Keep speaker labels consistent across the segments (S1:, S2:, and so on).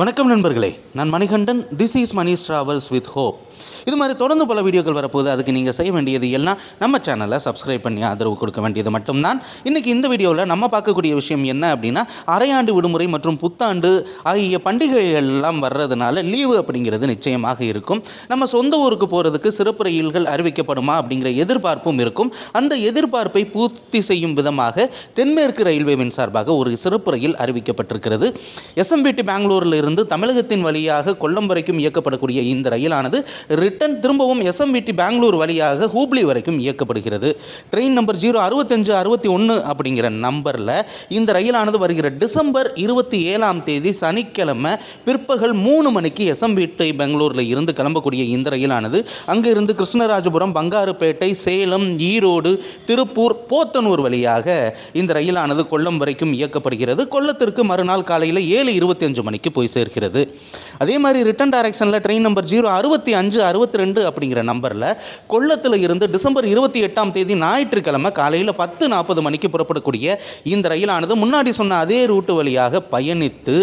S1: வணக்கம் நண்பர்களே. நான் Manikandan. This is Mani's travels with hope இது மாதிரி தொடர்ந்து பல வீடியோக்கள் வரப்போகுது. அதுக்கு நீங்கள் செய்ய வேண்டியது எல்லாம் நம்ம சேனலை சப்ஸ்கிரைப் பண்ணி ஆதரவு கொடுக்க வேண்டியது மட்டும்தான். இன்றைக்கி இந்த வீடியோவில் நம்ம பார்க்கக்கூடிய விஷயம் என்ன அப்படின்னா அரையாண்டு விடுமுறை மற்றும் புத்தாண்டு ஆகிய பண்டிகைகள் எல்லாம் வர்றதுனால லீவு அப்படிங்கிறது நிச்சயமாக இருக்கும். நம்ம சொந்த ஊருக்கு போகிறதுக்கு சிறப்பு ரயில்கள் அறிவிக்கப்படுமா அப்படிங்கிற எதிர்பார்ப்பும் இருக்கும். அந்த எதிர்பார்ப்பை பூர்த்தி செய்யும் விதமாக தென்மேற்கு ரயில்வேவின் சார்பாக ஒரு சிறப்பு ரயில் அறிவிக்கப்பட்டிருக்கிறது. எஸ்எம்பிடி பெங்களூரில் இருந்து தமிழகத்தின் வழியாக கொல்லம் வரைக்கும் இயக்கப்படக்கூடிய இந்த ரயிலானது ரிட்டன் திரும்பவும் எஸ்எம்பிடி பெங்களூர் வழியாக ஹூப்ளி வரைக்கும் இயக்கப்படுகிறது. ட்ரெயின் நம்பர் ஜீரோ அறுபத்தஞ்சு அறுபத்தி ஒன்று அப்படிங்கிற நம்பரில் இந்த ரயிலானது வருகிற டிசம்பர் இருபத்தி ஏழாம் தேதி சனிக்கிழமை பிற்பகல் மூணு மணிக்கு எஸ்எம்விடி பெங்களூரில் இருந்து கிளம்பக்கூடிய இந்த ரயிலானது. அங்கிருந்து கிருஷ்ணராஜபுரம் பங்காருப்பேட்டை சேலம் ஈரோடு திருப்பூர் போத்தனூர் வழியாக இந்த ரயிலானது கொல்லம் வரைக்கும் இயக்கப்படுகிறது. கொல்லத்திற்கு மறுநாள் காலையில் ஏழு இருபத்தஞ்சு மணிக்கு போய் சேர்க்கிறது. அதே மாதிரி ரிட்டன் டைரக்ஷனில் ட்ரெயின் நம்பர் ஜீரோ அறுபத்தி அஞ்சு அறுபத்தி ரெண்டு அப்படிங்கிற நம்பரில் கொள்ளத்தில் இருந்து டிசம்பர் இருபத்தி எட்டாம் தேதி ஞாயிற்றுக்கிழமை காலையில் பத்து நாற்பது மணிக்கு புறப்படக்கூடிய இந்த ரயிலானது முன்னாடி சொன்ன அதே ரூட்டு வழியாக பயணித்து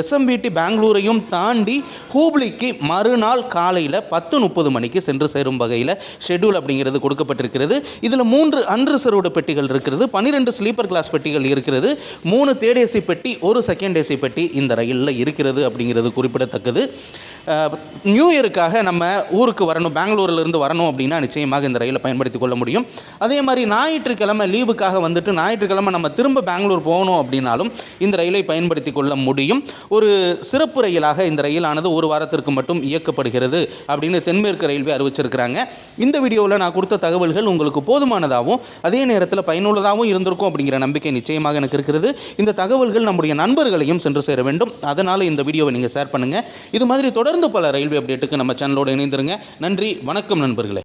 S1: எஸ்எம்பிடி பெங்களூரையும் தாண்டி ஹூப்ளிக்கு மறுநாள் காலையில் பத்து முப்பது மணிக்கு சென்று சேரும் வகையில் ஷெட்யூல் அப்படிங்கிறது கொடுக்கப்பட்டிருக்கிறது. இதில் மூன்று அன்ரிசர்வ்டு பெட்டிகள் இருக்கிறது பன்னிரெண்டு ஸ்லீப்பர் கிளாஸ் பெட்டிகள் இருக்கிறது மூணு தேர்ட் ஏசி பெட்டி ஒரு செகண்ட் ஏசி பெட்டி இந்த ரயிலில் இருக்கிறது. அப்படிங்கிறது குறிப்பிடத்தக்கது. நியூ இயருக்காக நம்ம ஊருக்கு வரணும் பெங்களூர்ல இருந்து வரணும் அப்படின்னா நிச்சயமாக இந்த ரயிலை பயன்படுத்தி கொள்ள முடியும். அதே மாதிரி ஞாயிற்றுக்கிழமை லீவுக்காக வந்துட்டு ஞாயிற்றுக்கிழமை நம்ம திரும்ப பெங்களூர் போகணும் அப்படின்னாலும் இந்த ரயிலை பயன்படுத்தி கொள்ள முடியும். ஒரு சிறப்பு ரயிலாக இந்த ரயிலானது ஒரு வாரத்திற்கு மட்டும் இயக்கப்படுகிறது அப்படின்னு தென்மேற்கு ரயில்வே அறிவிச்சிருக்கிறாங்க. இந்த வீடியோவில் நான் கொடுத்த தகவல்கள் உங்களுக்கு போதுமானதாகவும் அதே நேரத்தில் பயனுள்ளதாகவும் இருந்திருக்கும் அப்படிங்கிற நம்பிக்கை நிச்சயமாக எனக்கு இருக்கிறது. இந்த தகவல்கள் நம்முடைய நண்பர்களையும் சென்று சேர வேண்டும். அதனால் இந்த வீடியோவை நீங்கள் ஷேர் பண்ணுங்கள் இது மாதிரி தொடர்ந்து பல ரயில்வே அப்டேட்டுக்கு நம்ம சேனலோடு இணைந்திருங்க. நன்றி வணக்கம் நண்பர்களே.